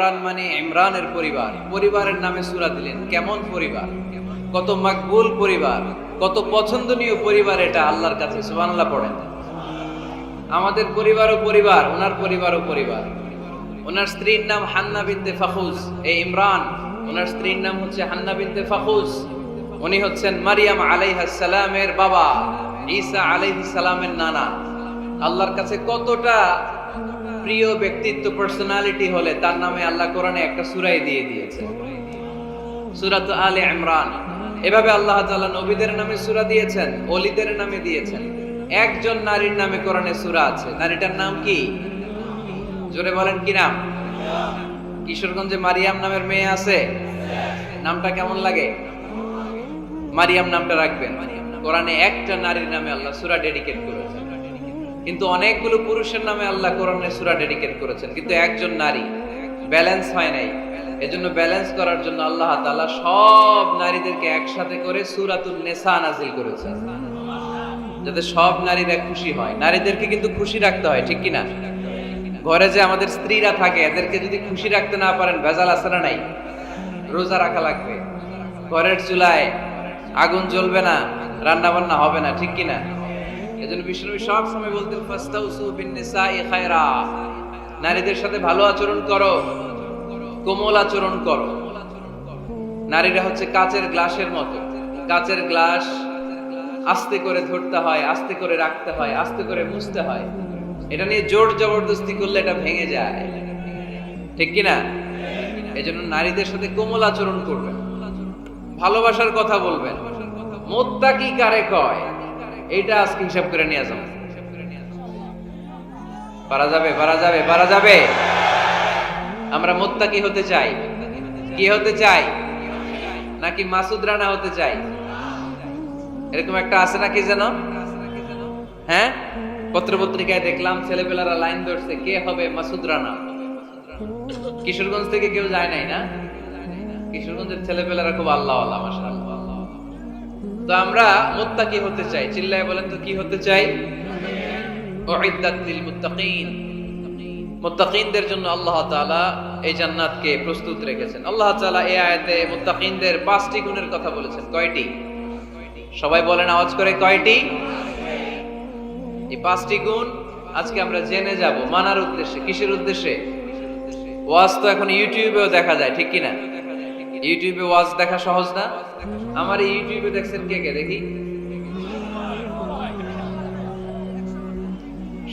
ইমরান মানে ইমরানের পরিবার। পরিবারের নামে সূরা দিলেন। কেমন পরিবার? কত মাকবুল পরিবার। কত পছন্দনীয় পরিবার এটা আল্লাহর কাছে, সুবহানাল্লাহ পড়েন। আমাদের পরিবারও পরিবার, ওনার পরিবারও পরিবার। ওনার স্ত্রীর নাম হান্না বিনতে ফাখুজ, এই ইমরান। ওনার স্ত্রীর নাম হচ্ছে হান্না বিনতে ফাখুজ। উনি হচ্ছেন মারিয়াম আলাইহাস সালামের বাবা, ঈসা সালামের নানা। আল্লাহর কাছে কতটা প্রিয় ব্যক্তিত্ব পার্সোনালিটি হলে তার নামে আল্লাহ কোরআনে একটা সূরাই দিয়ে দিয়েছে। সূরাত আলে ইমরান। এভাবে আল্লাহ তাআলা নবীদের নামে সূরা দিয়েছেন, ওলিদের নামে দিয়েছেন। একজন নারীর নামে কোরআনে সূরা আছে। নারীটার নাম কি? জোরে বলেন কি নাম? কিশোরগঞ্জে মারিয়াম নামের মেয়ে আছে। নামটা কেমন লাগে? মারিয়াম নামটা রাখবেন। কোরআনে একটা নারীর নামে আল্লাহ সূরা ডেডিকেট করেছেন কিন্তু অনেকগুলো পুরুষের নামে আল্লাহ কোরআনে সূরা ডেডিকেট করেছেন, কিন্তু একজন নারী ব্যালেন্স হয় নাই। এজন্য ব্যালেন্স করার জন্য আল্লাহ তাআলা সব নারীদেরকে একসাথে করে সূরাতুন নিসা নাজিল করেছেন। যাতে সব নারীরা খুশি হয়। নারীদেরকে কিন্তু খুশি রাখতে হয়, ঠিক কিনা? ঘরে যে আমাদের স্ত্রীরা থাকে, এদেরকে যদি খুশি রাখতে না পারেন, ভেজাল আছে নাই। রোজা রাখা লাগবে। ঘরের চুলায় আগুন জ্বলবে না রান্না বান্না হবে না, ঠিক কিনা? এজন্য বিষ্ণু সব সময় বলতেন, ফাস্তাউসু বিন খায়রা। নারীদের সাথে ভালো আচরণ করো, কোমল আচরণ করো। নারীরা হচ্ছে কাচের গ্লাসের মতো। কাচের গ্লাস আস্তে করে ধরতে হয়, আস্তে করে রাখতে হয়, আস্তে করে মুছতে হয়। এটা নিয়ে জোর জবরদস্তি করলে এটা ভেঙে যায়। ঠিক কিনা? এই জন্য নারীদের সাথে কোমল আচরণ করবেন। ভালোবাসার কথা বলবেন। মোত্তা কি কারে কয়? এইটা আজকে হিসাব করে নিয়ে যাও। পারা যাবে পারা যাবে পারা যাবে। আমরা মোত্তা কি হতে চাই। কি হতে চাই? নাকি মাসুদ রানা হতে চাই? এরকম একটা আছে নাকি যেন? হ্যাঁ? পত্র পত্রিকায় দেখলাম ছেলেপেলারা লাইন ধরছে, কে হবে মাসুদ রানা? কিশোরগঞ্জ থেকে কেউ যায় নাই না? কিশোরগঞ্জের ছেলেপেলারা খুব আল্লাহ আল্লাহ মাশাআল্লাহ। তো আমরা মুত্তাকি হতে চাই। চিল্লায় বলেন তো কি হতে চাই? লিল মুত্তাকিন। মুত্তাকিনদের জন্য আল্লাহ তাআলা এই জান্নাতকে প্রস্তুত রেখেছেন। আল্লাহ তাআলা এই আয়াতে মুত্তাকিনদের পাঁচটি গুণের কথা বলেছেন। কয়টি? সবাই বলেন আওয়াজ করে কয়টি? এই পাঁচটি গুণ আজকে আমরা জেনে যাব। মানার উদ্দেশ্যে, কিসের উদ্দেশ্যে? ওয়াজ তো এখন ইউটিউবেও দেখা যায়, ঠিক কিনা? ইউটিউবে ওয়াজ দেখা সহজ না? আমার ইউটিউবে দেখছেন কে কে? দেখি।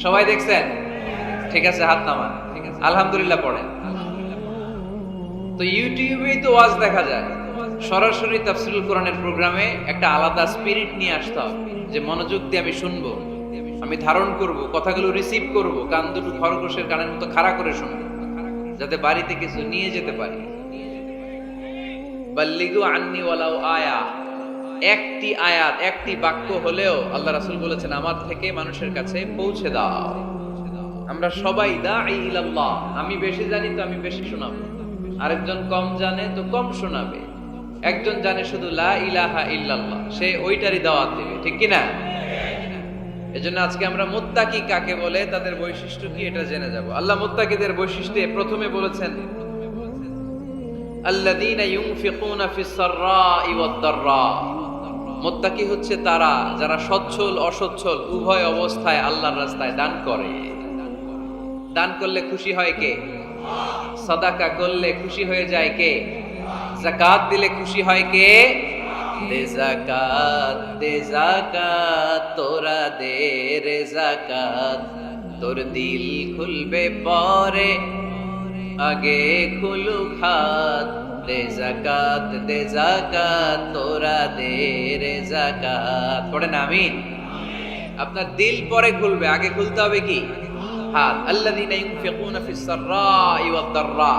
সবাই দেখছেন? ঠিক আছে, হাত নামান। আলহামদুলিল্লাহ পড়েন। তো ইউটিউবেই তো ওয়াজ দেখা যায়। সরাসরি তাফসিরুল কোরআনের প্রোগ্রামে একটা আলাদা স্পিরিট নিয়ে আসতে হবে, যে মনোযোগ দিয়ে আমি শুনব, আমি ধারণ করব, কথাগুলো রিসিভ করব, কান দুটো খরগোশের কানের মতো খাড়া করে শুনব, যাতে বাড়িতে কিছু নিয়ে যেতে পারি। বাল্লিগু আন্নি আয়া। একটি আয়াত, একটি বাক্য হলেও আল্লাহ বলেছেন, আমার থেকে মানুষের কাছে পৌঁছে দাও। আমরা সবাই ইলাল্লাহ। আমি বেশি জানি তো আমি বেশি শোনাবো। আরেকজন কম জানে তো কম শোনাবে। একজন জানে শুধু লা ইলাহা ইল্লাল্লাহ। সে ওইটারই দাওয়াত দেবে, ঠিক কি না? এজন্য আজকে আমরা মুত্তাকি কাকে বলে, তাদের বৈশিষ্ট্য কি এটা জেনে যাব। আল্লাহ মুত্তাকিদের বৈশিষ্ট্যে প্রথমে বলেছেন আল্লাযীনা ইউনফিকুনা ফিস সাররাই ওয়াদ দাররা মুত্তাকি হচ্ছে তারা যারা সচ্ছল, অসচ্ছল, উভয় অবস্থায় আল্লাহর রাস্তায় দান করে। দান করলে খুশি হয় কে? সাদাকা করলে খুশি হয়ে যায় কে? জাকাত দিলে খুশি হয় কে? দে জাকাত দে জাকাত তোরা দে রে জাকাত তোর দিল খুলবে পরে। আগে খুলুক হাত দে জাকাত দে জাকাত তোরা দে রে জাকাত পড়েন আমিন আপনার দিল পরে খুলবে আগে খুলতে হবে কি হাত আল্লাযীনা ইউনফিকুনা ফিস সাররাই ওয়াদ দাররা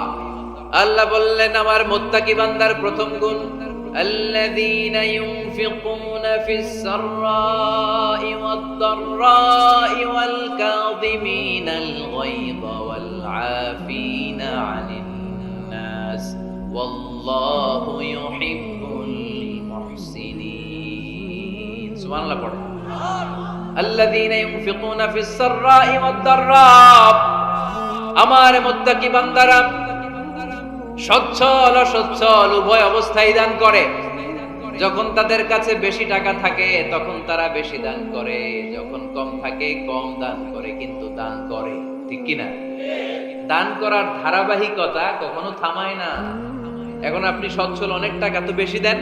আল্লাহ বললেন আমার মুত্তাকি বান্দার প্রথম গুণ الذين ينفقون في السراء والضراء والكاظمين الغيظ والعافين عن الناس والله يحب المحسنين سبحان الله পড়ে الذين ينفقون في السراء والضراء আমার মুত্তাকি বান্দারা সচ্ছল অসচ্ছল উভয় অবস্থায় দান করে যখন তাদের কাছে বেশি টাকা থাকে তখন তারা বেশি দান করে যখন কম থাকে কম দান করে কিন্তু দান করে ঠিক কিনা? দান করার ধারাবাহিকতা কখনো থামায় না। এখন আপনি সচ্ছল অনেক টাকা তো বেশি দেন।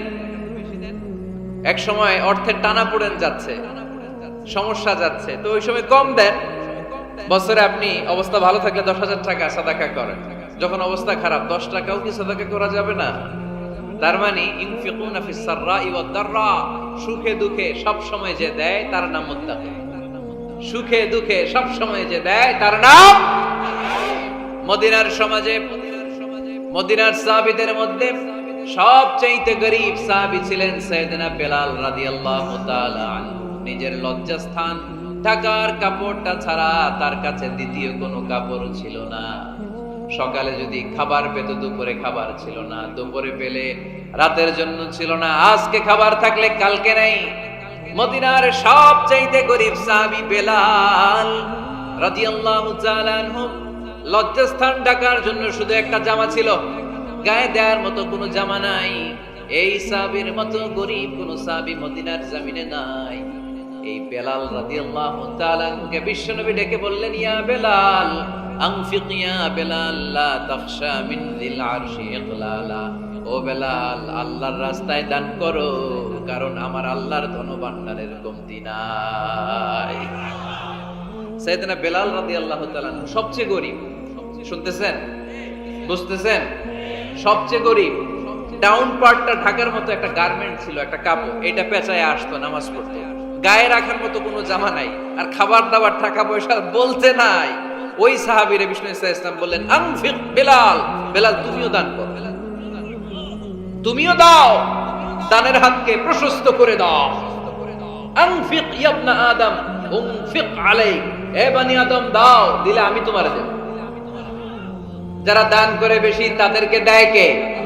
এক সময় অর্থের টানা পড়েন যাচ্ছে, সমস্যা যাচ্ছে, তো ওই সময় কম দেন। বছরে আপনি অবস্থা ভালো থাকলে দশ হাজার টাকা সাদাকা করেন। যখন অবস্থা খারাপ, দশ টাকাও কি সাদাকা করা যাবে না? তার মানে ইনফিকুনা ফিস সুখে দুঃখে সব সময় যে দেয়, তার নাম মুত্তাকি। সুখে দুঃখে সব সময় যে দেয় তার নাম মদিনার সমাজে, মদিনার সাহাবীদের মধ্যে সবচাইতে গরিব সাহাবী ছিলেন সাইয়েদনা বেলাল রাদিয়াল্লাহু তাআলা নিজের লজ্জাস্থান, ঢাকার কাপড়টা ছাড়া তার কাছে দ্বিতীয় কোনো কাপড় ছিল না। সকালে যদি খাবার পেত, দুপুরে খাবার ছিল না। দুপুরে পেলে রাতের জন্য ছিল না। আজকে খাবার থাকলে কালকে নাই। মদিনার সব চাইতে গরিব সাহাবী বেলাল রাদিয়াল্লাহু তাআলা আনহু। লজ্জাস্থান ঢাকার জন্য শুধু একটা জামা ছিল। গায়ে দেওয়ার মতো কোনো জামা নাই। এই সাবির মতো গরিব কোন সাবি মদিনার জামিনে নাই। এই বেলাল রাদিয়াল্লাহু তাআলা কে বিশ্বনবী ডেকে বললেন, ইয়া বেলাল আনফিক ইয়া বেলাল, লা তাখশা মিন যিল আরশি ইকলালা ও বেলাল, আল্লাহর রাস্তায় দান করো। কারণ আমার আল্লাহর ধন ভাণ্ডারের কমতি নাই। সাইয়েদনা বেলাল রাদিয়াল্লাহু তাআলা সবচেয়ে গরিব। শুনতেছেন? বুঝতেছেন? সবচেয়ে গরিব। ডাউন পার্টটা ঢাকার মতো একটা গার্মেন্ট ছিল, একটা কাপড়। এটা পেঁচায় আসতো, নামাজ পড়তো। গায়ে রাখার মতো কোনো জামা নাই। আর খাবার দাবার, টাকা পয়সা বলতে নাই। ওই সাহাবীর বিষ্ণু ইসা ইসলাম বললেন বেলাল। বেলাল, তুমিও দান করো। তুমিও দাও। দানের হাতকে প্রশস্ত করে দাও। আদম এ আদম, দাও, দিলে আমি তোমারে দেব। যারা দান করে বেশি, তাদেরকে দেয় কে?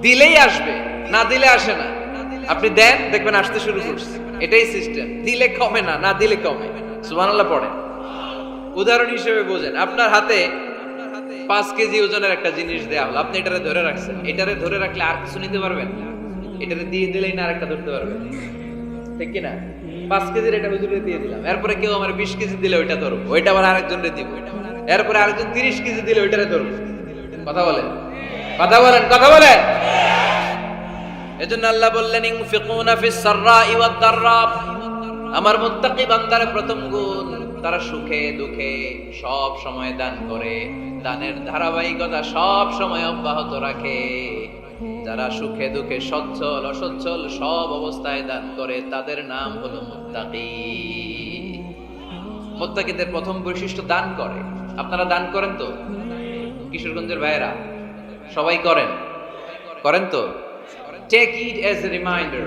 দিলেই আসবে, না দিলে আসে না। আপনি দেন, দেখবেন আসতে শুরু করছে। এটাই সিস্টেম। দিলে কমে না না দিলে কমে। সুবহানাল্লাহ পড়েন। উদাহরণ হিসেবে বোঝেন। আপনার হাতে পাঁচ কেজি ওজনের একটা জিনিস দেওয়া হলো। আপনি এটারে ধরে রাখছেন। এটারে ধরে রাখলে আর কিছু নিতে পারবেন? এটারে দিয়ে দিলেই না আরেকটা ধরতে পারবেন। ঠিক কিনা পাঁচ কেজির এটা হুজুরে দিয়ে দিলাম। এরপরে কেউ আমার বিশ কেজি দিলে ওইটা ধরবো। ওইটা আবার আরেকজনরে দিব। এরপরে আরেকজন তিরিশ কেজি দিলে ওইটারে ধরবো। কথা বলেন? কথা বলেন? কথা বলেন? এজন্য আল্লাহ বললেন, ইনফিকুনা ফিস সাররাই ওয়াদ দাররা আমার মুত্তাকি বান্দার প্রথম গুণ। তারা সুখে দুঃখে সব সময় দান করে। দানের ধারাবাহিকতা সব সময় অব্যাহত রাখে। যারা সুখে দুঃখে সচ্ছল, অসচ্ছল সব অবস্থায় দান করে, তাদের নাম হলো মুত্তাকি। মুত্তাকিদের প্রথম বৈশিষ্ট্য দান করে। আপনারা দান করেন তো? কিশোরগঞ্জের ভাইয়েরা, সবাই করেন? করেন তো? টেক ইট এজ রিমাইন্ডার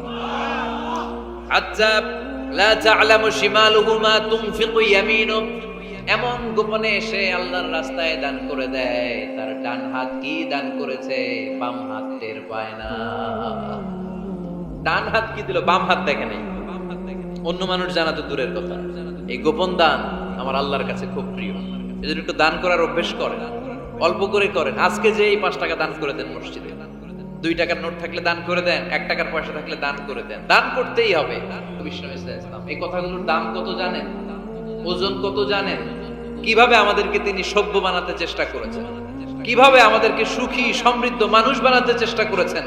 আচ্ছা লা শিমালুহু মা তুনফিকু ইয়ামিনু। এমন গোপনে আল্লাহর রাস্তায় দান করে দেয়। তার ডান হাত কি দান করেছে? বাম হাত টের পায় না। ডান হাত কি দিল? বাম হাত দেখে নাই। অন্য মানুষ জানা তো দূরের কথা। এই গোপন দান আমার আল্লাহর কাছে খুব প্রিয়। এজন্য একটু দান করার অভ্যেস করেন। অল্প করে করেন। আজকে যে এই পাঁচ টাকা দান করে দেন মসজিদে। দুই টাকার নোট থাকলে দান করে দেন, এক টাকার পয়সা থাকলে দান করে দেন। দান করতেই হবে। এই কথাগুলোর দাম কত জানেন? ওজন কত জানেন? কীভাবে আমাদেরকে তিনি সভ্য বানাতে চেষ্টা করেছেন? কীভাবে আমাদেরকে সুখী, সমৃদ্ধ মানুষ বানাতে চেষ্টা করেছেন?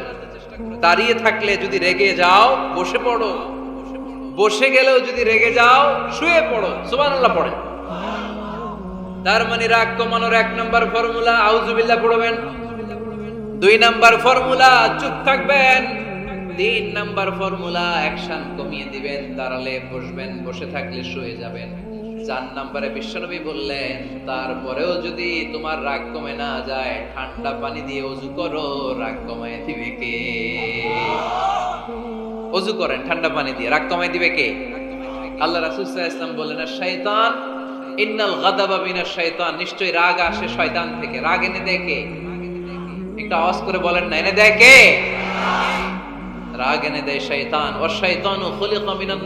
দাঁড়িয়ে থাকলে যদি রেগে যাও, বসে পড়ো। বসে গেলেও যদি রেগে যাও, শুয়ে পড়ো। সুবহানাল্লাহ পড়েন। তার মানে রাগ কমানোর এক নম্বর ফর্মুলা আউজুবিল্লাহ পড়বেন। দুই নাম্বার ফর্মুলা, চুপ থাকবেন। তিন নাম্বার ফর্মুলা, অ্যাকশন কমিয়ে দিবেন, দাঁড়ালে বসবেন, বসে থাকলে শুয়ে যাবেন। চার নাম্বারে বিশ্বনবী বললেন, তারপরেও যদি তোমার রাগ কমে না যায়, ঠান্ডা পানি দিয়ে অজু করো, রাগ কমায় দিবে কে? অজু করেন, ঠান্ডা পানি দিয়ে, রাগ কমায় দিবে কে? আল্লাহ রাসূল ওয়াসাল্লাম বললেন শয়তান, ইন্নাল গাদাবা মিনাশ শয়তান। নিশ্চয়ই রাগ আসে শয়তান থেকে, রাগ এনে কে একটু আওয়াজ করে বলেন না এনে দেয় কে? রাগ এনে দেয় ও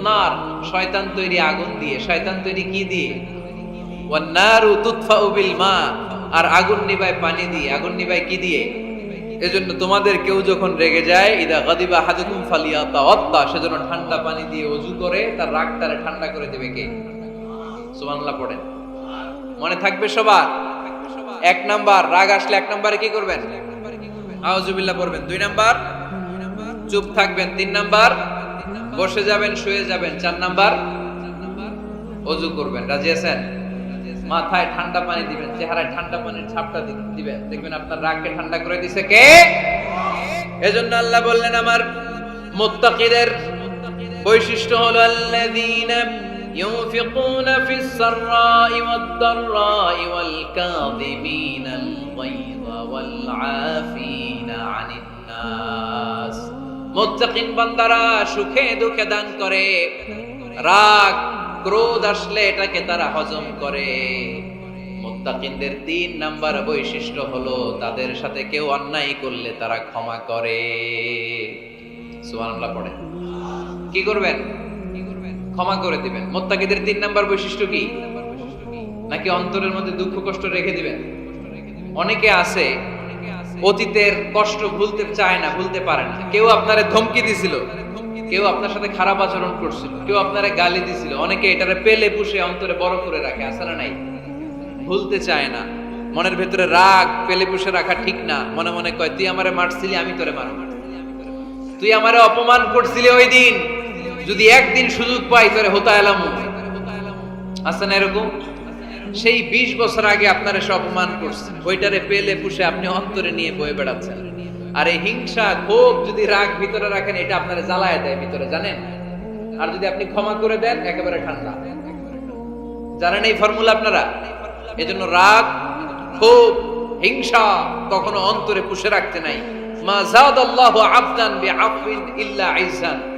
নার। শয়তান তৈরি আগুন দিয়ে। শয়তান তৈরি কি দিয়ে? ওয়ান নারু তুতফাউ বিল মা। আর আগুন পানি দিয়ে। আগুন কি দিয়ে? এজন্য তোমাদের কেউ যখন রেগে যায়, ইদা গাদিবা হাদুকুম ফালিয়াতা অত্তা সেজন্য ঠান্ডা পানি দিয়ে অজু করে, তার রাগটারে ঠান্ডা করে দেবে কে? সুবহানাল্লাহ পড়েন। মনে থাকবে সবার? এক নাম্বার। রাগ আসলে এক নাম্বারে কি করবেন? আউজুবিল্লাহ পড়বেন দুই নাম্বার চুপ থাকবেন তিন নাম্বার বসে যাবেন শুয়ে যাবেন চার নাম্বার অজু করবেন রাজি আছেন মাথায় ঠান্ডা পানি দিবেন চেহারায় ঠান্ডা পানির ছাপটা দি- দিবেন দেখবেন আপনার রাগকে ঠান্ডা করে দিছে কে এজন্য আল্লাহ বললেন আমার মুত্তাকিদের বৈশিষ্ট্য হলো আল্লাযীনা ينفقون في السراء والضراء والكاظمين الغيظ والعافين বান্দারা সুখে দুঃখে দান করে। রাগ, ক্রোধ আসলে এটাকে তারা হজম করে। তিন নাম্বার বৈশিষ্ট্য হলো তাদের সাথে কেউ অন্যায় করলে তারা ক্ষমা করে। সুবহানাল্লাহ পড়ে। কি করবেন? ক্ষমা করে দিবেন। মোত্তাকিদের তিন নাম্বার বৈশিষ্ট্য কি? নাকি অন্তরের মধ্যে দুঃখ, কষ্ট রেখে দিবেন? অনেকে আছে অতীতের কষ্ট ভুলতে চায় না, ভুলতে পারে না। কেউ আপনারে ধমকি দিছিল, কেউ আপনার সাথে খারাপ আচরণ করছিল, কেউ আপনারে গালি দিছিল। অনেকে এটারে পেলে পুষে অন্তরে বড় করে রাখে আসে না নাই? ভুলতে চায় না। মনের ভেতরে রাগ, পেলে পুষে রাখা ঠিক না। মনে মনে কয়, তুই আমারে মারছিলি, আমি তোরে মারব। তুই আমারে অপমান করছিলি ওই দিন। যদি একদিন সুযোগ পাই, তোরে হতা এলাম। আছে না এরকম? সেই বিশ বছর আগে আপনারা সে অপমান করছেন। ওইটারে পেলে পুষে আপনি অন্তরে নিয়ে বয়ে বেড়াচ্ছেন। আর এই হিংসা, ক্ষোভ যদি রাগ ভিতরে রাখেন, এটা আপনারা জ্বালায় দেয় ভিতরে, জানেন? আর যদি আপনি ক্ষমা করে দেন, একেবারে ঠান্ডা। জানেন এই ফর্মুলা আপনারা? এজন্য রাগ, ক্ষোভ, হিংসা কখনো অন্তরে পুষে রাখতে নাই। মা জাদ জাদাল্লাহু আবদান বিআফওয়িন ইল্লা ইজ্জান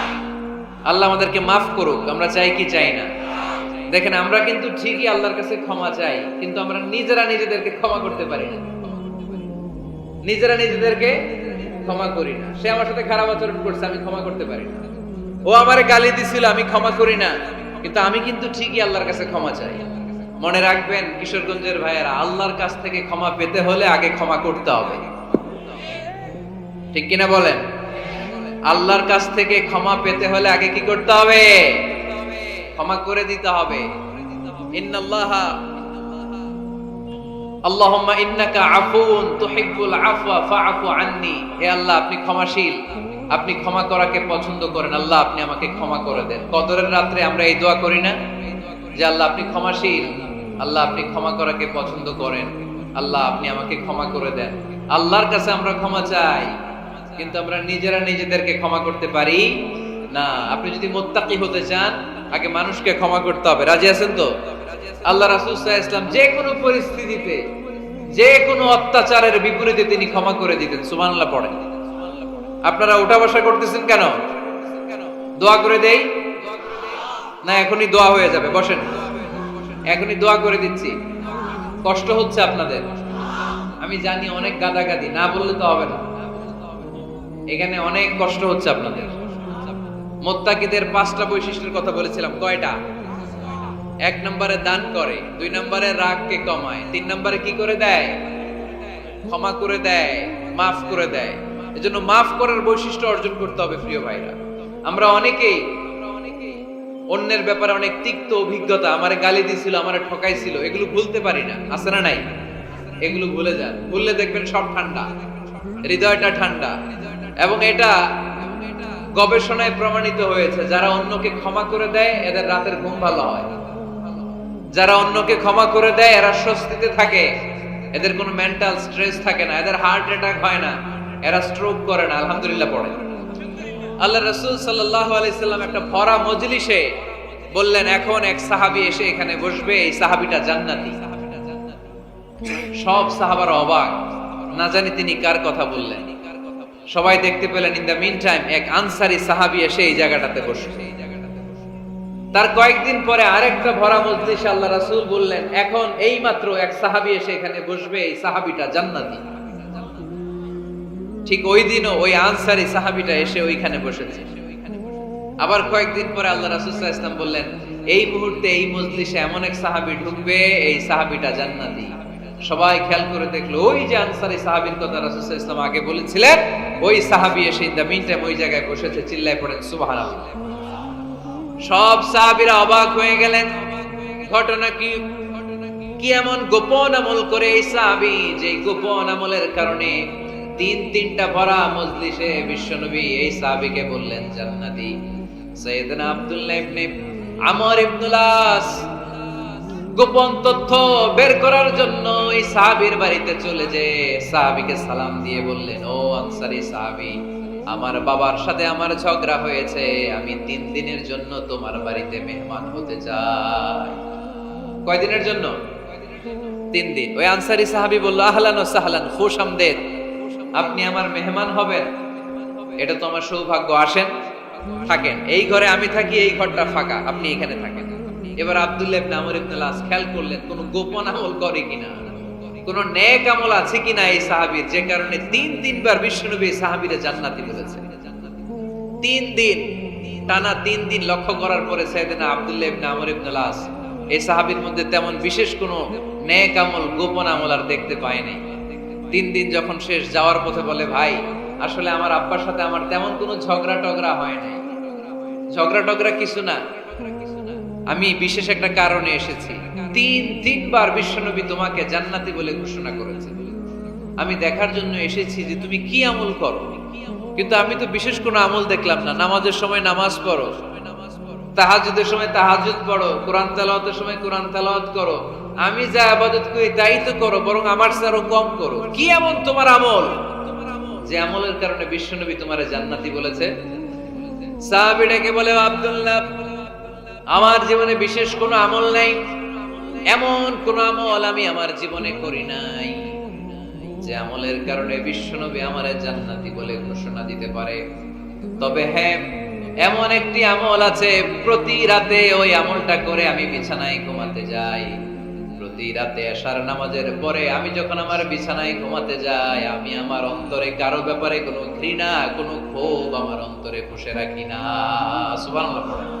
আল্লাহ আমাদেরকে মাফ করুক, আমরা চাই কি চাই না। দেখেন, আমরা কিন্তু ঠিকই আল্লাহর কাছে ক্ষমা চাই, কিন্তু আমরা নিজেরা নিজেদেরকে ক্ষমা করতে পারি না। নিজেরা নিজেদেরকে ক্ষমা করি না। সে আমার সাথে খারাপ আচরণ করছে, আমি ক্ষমা করতে পারি না। ও আমারে গালি দিছিল, আমি ক্ষমা করি না। কিন্তু আমি কিন্তু ঠিকই আল্লাহর কাছে ক্ষমা চাই। মনে রাখবেন, কিশোরগঞ্জের ভাইয়েরা, আল্লাহর কাছ থেকে ক্ষমা পেতে হলে আগে ক্ষমা করতে হবে। ঠিক কিনা বলেন? আল্লাহর কাছ থেকে ক্ষমা পেতে হলে আগে কি করতে হবে? ক্ষমা করে দিতে হবে। আপনি ক্ষমা করাকে পছন্দ করেন। আল্লাহ, আপনি আমাকে ক্ষমা করে দেন। কদরের রাত্রে আমরা এই দোয়া করি না? যে আল্লাহ, আপনি ক্ষমাশীল। আল্লাহ, আপনি ক্ষমা করাকে পছন্দ করেন। আল্লাহ, আপনি আমাকে ক্ষমা করে দেন। আল্লাহর কাছে আমরা ক্ষমা চাই। কিন্তু আমরা নিজেরা নিজেদেরকে ক্ষমা করতে পারি না। আপনি যদি মোত্তাকি হতে চান, আগে মানুষকে ক্ষমা করতে হবে। রাজি আছেন তো? আল্লাহ আলাইহি ওয়াসাল্লাম যে কোনো পরিস্থিতিতে, যে কোনো অত্যাচারের বিপরীতে তিনি ক্ষমা করে দিতেন। সুবহানাল্লাহ পড়েন। আপনারা উঠা বসা করতেছেন কেন? দোয়া করে দেই? না, এখনই দোয়া হয়ে যাবে। বসেন। এখনই দোয়া করে দিচ্ছি। কষ্ট হচ্ছে আপনাদের। আমি জানি অনেক গাদাগাদি, না বললে তো হবে না। এখানে অনেক কষ্ট হচ্ছে আপনাদের। মোত্তাকিদের পাঁচটা বৈশিষ্ট্যের কথা বলেছিলাম, কয়টা? এক নম্বরে দান করে, দুই নম্বরে রাগকে কমায়, তিন নম্বরে কি করে দেয়? ক্ষমা করে দেয়, মাফ করে দেয়। এজন্য মাফ করার বৈশিষ্ট্য অর্জন করতে হবে প্রিয় ভাইরা। আমরা অনেকেই, অন্যের ব্যাপারে অনেক তিক্ত অভিজ্ঞতা, আমারে গালি দিছিল, আমারে ঠকাইছিল, এগুলো ভুলতে পারি না। আছে না নাই? এগুলো ভুলে যান। ভুললে দেখবেন সব ঠান্ডা। হৃদয়টা ঠান্ডা। এবং এটা গবেষণায় প্রমাণিত হয়েছে, যারা অন্যকে ক্ষমা করে দেয়, এদের রাতের ঘুম ভালো হয়। যারা অন্যকে ক্ষমা করে দেয়, এরা স্বস্তিতে থাকে। এদের কোনো মেন্টাল স্ট্রেস থাকে না, এদের হার্ট অ্যাটাক হয় না, এরা স্ট্রোক করে না, আলহামদুলিল্লাহ পড়ে। আল্লাহ রসুল আলাইসাল্লাম একটা ভরা মজলিসে বললেন, এখন এক সাহাবি এসে এখানে বসবে, এই সাহাবিটা জান্নাতি। সব সাহাবার অবাক। না জানি তিনি কার কথা বললেন। সবাই দেখতে পেলেন ইন দ্য মিন টাইম এক আনসারি সাহাবি এসে এই জায়গাটাতে বসবে তার কয়েকদিন পরে আরেকটা ভরা মজলিসে আল্লাহ রাসূল বললেন, এখন এই মাত্র এক সাহাবি এসে এখানে বসবে, এই সাহাবিটা জান্নাতি। ঠিক ওই দিনও ওই আনসারি সাহাবিটা এসে ওইখানে বসেছে। আবার কয়েকদিন পরে আল্লাহ রাসূল ওয়াসাল্লাম বললেন, এই মুহূর্তে এই মজলিসে এমন এক সাহাবী ঢুকবে, এই সাহাবিটা জান্নাতি। সবাই খেয়াল করে দেখল, ওই যে আনসারি সাহাবীর কথা রাসূল ওয়াসাল্লাম আগে বলেছিলেন, ওই সাহাবী এসে ইন টাইম ওই জায়গায় বসেছে, চিল্লায় পড়েন, সুবহানাল্লাহ। সব সাহাবীরা অবাক হয়ে গেলেন। ঘটনা কি? কি এমন গোপন আমল করে এই সাহাবী যে গোপন আমলের কারণে তিন তিনটা ভরা মজলিসে বিশ্বনবী এই সাহাবীকে বললেন, জান্নাতি। সৈয়দনা আব্দুল্লাহ ইবনে আমর ইবনুল আস গোপন তথ্য বের করার জন্য এই সাহাবীর বাড়িতে চলে যে সাহাবীকে সালাম দিয়ে বললেন, ও আনসারি সাহাবী, আমার বাবার সাথে আমার ঝগড়া হয়েছে, আমি তিন দিনের জন্য তোমার বাড়িতে মেহমান হতে চাই। কয়দিনের জন্য? তিন দিন। ওই আনসারি সাহাবী বলল, আহলান ও সাহলান, খুশ আমদেদ, আপনি আমার মেহমান হবেন, এটা তো আমার সৌভাগ্য, আসেন, থাকেন। এই ঘরে আমি থাকি, এই ঘরটা ফাঁকা, আপনি এখানে থাকেন। এবার আব্দুল্লাহ ইবনে আমর ইবনে লাস খেয়াল করলেন, কোন গোপন আমল করে কিনা? কোন নেক আমল আছে কিনা এই সাহাবীর যে কারণে তিন তিনবার বিশ্বনবী সাহাবীরে জান্নাতি বলেছে। তিন দিন, টানা তিন দিন লক্ষ্য করার পরে সাইয়েদনা আব্দুল্লাহ ইবনে আমর ইবনে লাস এই সাহাবীর মধ্যে তেমন বিশেষ কোনো নেক আমল, গোপন আমল আর দেখতে পায়নি তিন দিন যখন শেষ যাওয়ার পথে বলে, ভাই, আসলে আমার আব্বার সাথে আমার তেমন কোনো ঝগড়া টগড়া হয় নাই। ঝগড়া টগড়া কিছু না। আমি বিশেষ একটা কারণে এসেছি। তিন, তিনবার বিশ্বনবী তোমাকে জান্নাতি বলে ঘোষণা করেছে। আমি দেখার জন্য এসেছি যে তুমি কি আমল করো। কিন্তু আমি তো বিশেষ কোনো আমল দেখলাম না। নামাজের সময় নামাজ পড়ো। তাহাজুদের সময় তাহাজুদ পড়ো। কোরআন তেলাওয়াতের সময় কোরআন তেলাওয়াত করো। আমি যা আবাদত করি তাই তো করো, বরং আমার চেয়ে আরও কম করো। কি এমন তোমার আমল? যে আমলের কারণে বিশ্বনবী তোমার জান্নাতি বলেছে। সাহাবিটাকে বলে আব্দুল্লাহ। আমার জীবনে বিশেষ কোনো আমল নাই। এমন কোন আমল আমি আমার জীবনে করি নাই। যে আমলের কারণে বিশ্বনবী আমার জান্নাতি বলে ঘোষণা দিতে পারে। তবে হ্যাঁ এমন একটি আমল আছে, প্রতি রাতে ওই আমলটা করে আমি বিছানায় ঘুমাতে যাই। প্রতি রাতে আসার নামাজের পরে আমি যখন আমার বিছানায় ঘুমাতে যাই, আমি আমার অন্তরে কারও ব্যাপারে কোনো ঘৃণা, কোনো ক্ষোভ আমার অন্তরে পুষে রাখি না। সুবহানাল্লাহ।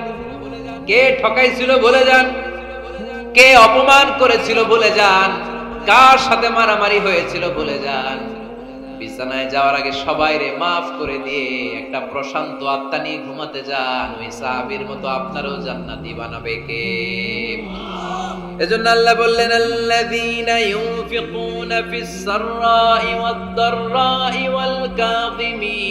কে ঠকাইছিল বলে যান? কে অপমান করেছিল ভুলে যান? কার সাথে মারামারি হয়েছিল বলে যান? বিছানায় যাওয়ার আগে সবাই রে মাফ করে দিয়ে একটা প্রশান্ত আত্মা নিয়ে ঘুমাতে যান। ওই সাহাবীর মতো আপনারও জান্নাতি বানাবে কে? এজন্য আল্লাহ বললেন, আল্লাযীনা ইউনফিকুনা ফিস সাররাই ওয়াদ দাররাই ওয়াল কাযিমিন।